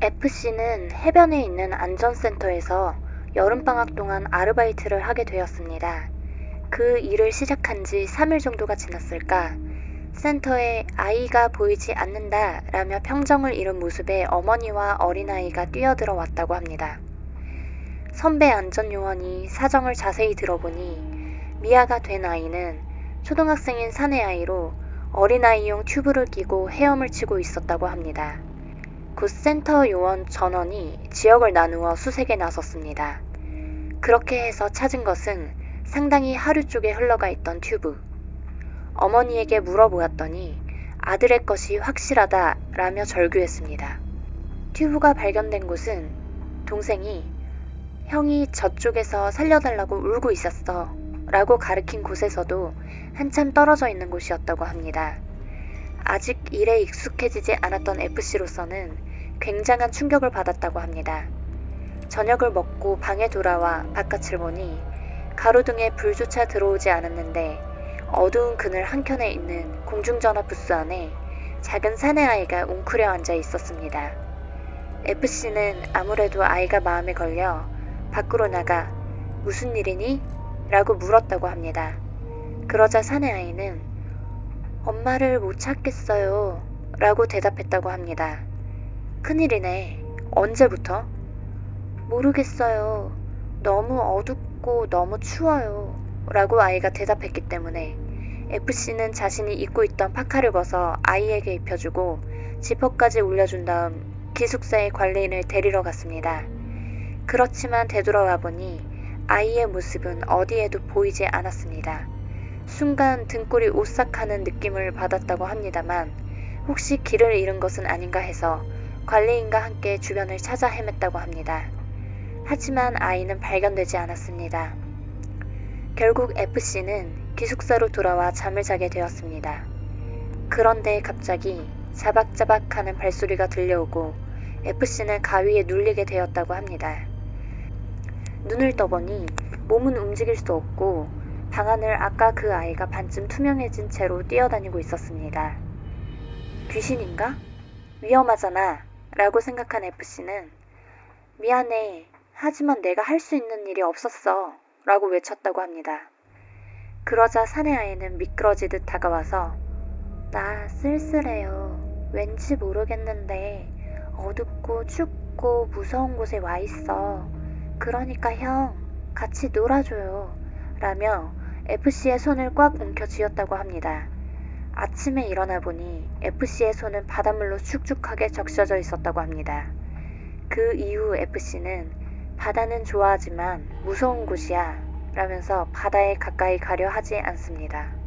FC는 해변에 있는 안전센터에서 여름방학 동안 아르바이트를 하게 되었습니다. 그 일을 시작한 지 3일 정도가 지났을까, 센터에 아이가 보이지 않는다 라며 평정을 잃은 모습에 어머니와 어린아이가 뛰어들어 왔다고 합니다. 선배 안전요원이 사정을 자세히 들어보니 미아가 된 아이는 초등학생인 사내 아이로 어린아이용 튜브를 끼고 헤엄을 치고 있었다고 합니다. 굿 센터 요원 전원이 지역을 나누어 수색에 나섰습니다. 그렇게 해서 찾은 것은 상당히 하류 쪽에 흘러가 있던 튜브. 어머니에게 물어보았더니 아들의 것이 확실하다 라며 절규했습니다. 튜브가 발견된 곳은 동생이 형이 저쪽에서 살려달라고 울고 있었어 라고 가르친 곳에서도 한참 떨어져 있는 곳이었다고 합니다. 아직 일에 익숙해지지 않았던 FC로서는 굉장한 충격을 받았다고 합니다. 저녁을 먹고 방에 돌아와 바깥을 보니 가로등에 불조차 들어오지 않았는데 어두운 그늘 한켠에 있는 공중전화 부스 안에 작은 사내아이가 웅크려 앉아 있었습니다. FC는 아무래도 아이가 마음에 걸려 밖으로 나가 무슨 일이니? 라고 물었다고 합니다. 그러자 사내아이는 엄마를 못 찾겠어요. 라고 대답했다고 합니다. 큰일이네. 언제부터? 모르겠어요. 너무 어둡고 너무 추워요. 라고 아이가 대답했기 때문에 FC는 자신이 입고 있던 파카를 벗어 아이에게 입혀주고 지퍼까지 올려준 다음 기숙사의 관리인을 데리러 갔습니다. 그렇지만 되돌아와 보니 아이의 모습은 어디에도 보이지 않았습니다. 순간 등골이 오싹하는 느낌을 받았다고 합니다만 혹시 길을 잃은 것은 아닌가 해서 관리인과 함께 주변을 찾아 헤맸다고 합니다. 하지만 아이는 발견되지 않았습니다. 결국 FC는 기숙사로 돌아와 잠을 자게 되었습니다. 그런데 갑자기 자박자박 하는 발소리가 들려오고 FC는 가위에 눌리게 되었다고 합니다. 눈을 떠보니 몸은 움직일 수 없고 방 안을 아까 그 아이가 반쯤 투명해진 채로 뛰어다니고 있었습니다. 귀신인가? 위험하잖아. 라고 생각한 FC는 미안해. 하지만 내가 할 수 있는 일이 없었어. 라고 외쳤다고 합니다. 그러자 사내 아이는 미끄러지듯 다가와서 나 쓸쓸해요. 왠지 모르겠는데 어둡고 춥고 무서운 곳에 와 있어. 그러니까 형, 같이 놀아줘요. 라며 FC의 손을 꽉 움켜 쥐었다고 합니다. 아침에 일어나 보니 FC의 손은 바닷물로 축축하게 적셔져 있었다고 합니다. 그 이후 FC는 바다는 좋아하지만 무서운 곳이야 라면서 바다에 가까이 가려 하지 않습니다.